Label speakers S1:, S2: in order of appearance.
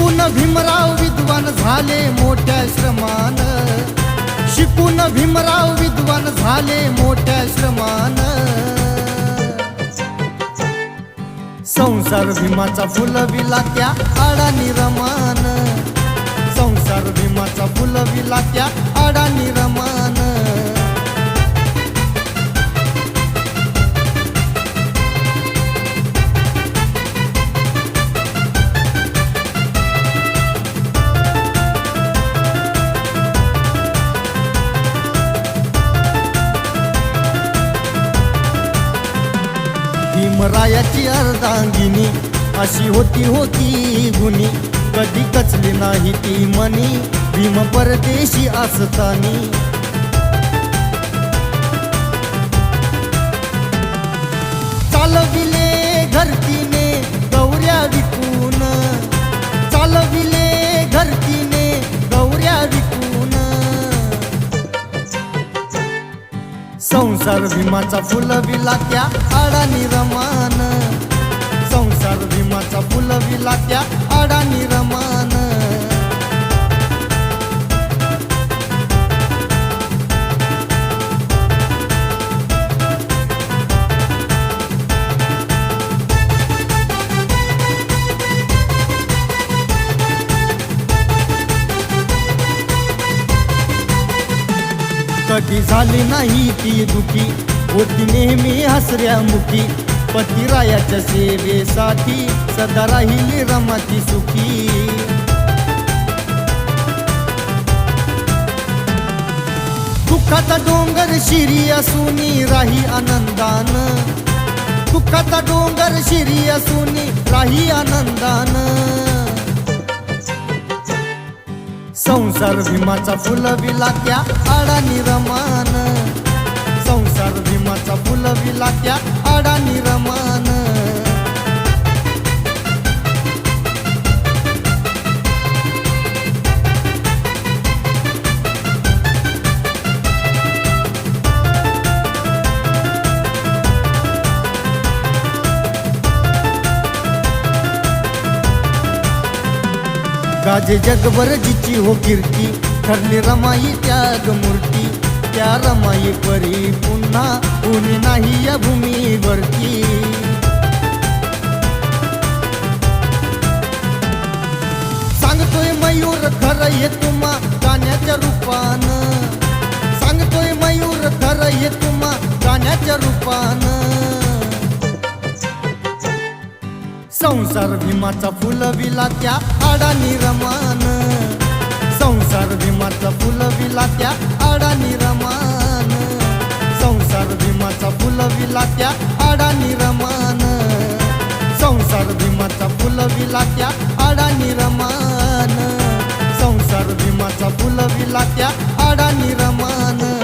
S1: शिकून भीमराव विद्वान झाले मोठ्या श्रमान. शिकून भीमराव विद्वान झाले मोठ्या श्रमान. संसार भीमाचा फुलविला त्या आडानी रमान. संसार भीमाचा फुलविला त्या आडानी रमान. भीमरायाची अर्धांगिनी. अशी होती होती गुणी. कधी कचली नाही ती मनी. भीम परदेशी असतानी. संसार भीमाचा फुलविला त्या आडानी रमान संसार भीमाचा फुलविला त्या आडानी कधी झाली नाही ती दुखी? होती नेहमी हसऱ्या मुखी. पतिरायाच्या सेवेसाठी सदा राहिली रमाती सुखी. दुःखाचा डोंगर शिरी असुनी राही आनंदान. दुःखाचा डोंगर शिरी असुनी राही आनंदान. संसार भीमाचा फुलविला त्या आडा रमान संसार भीमाचा फुलविला त्या आडा रमान काजे जगभर जिची हो कीर्ती. ठरली रमाई त्याग मूर्ती. त्या रमाई परी पुन्हा कोणी नाही या भूमीवरती. सांगतोय मयूर खर हे तुम्हा गाण्याच्या रूपान. सांगतोय मयूर खर हे तुम्हा गाण्याच्या रूपान. संसार भीमाचा फुलविला त्या आडानी रमान. संसार भीमाचा फुलविला त्या आडानी रमान. संसार भीमाचा फुलविला त्या आडानी रमान. संसार भीमाचा फुलविला त्या आडानी रमान. संसार भीमाचा फुलविला त्या आडानी रमान.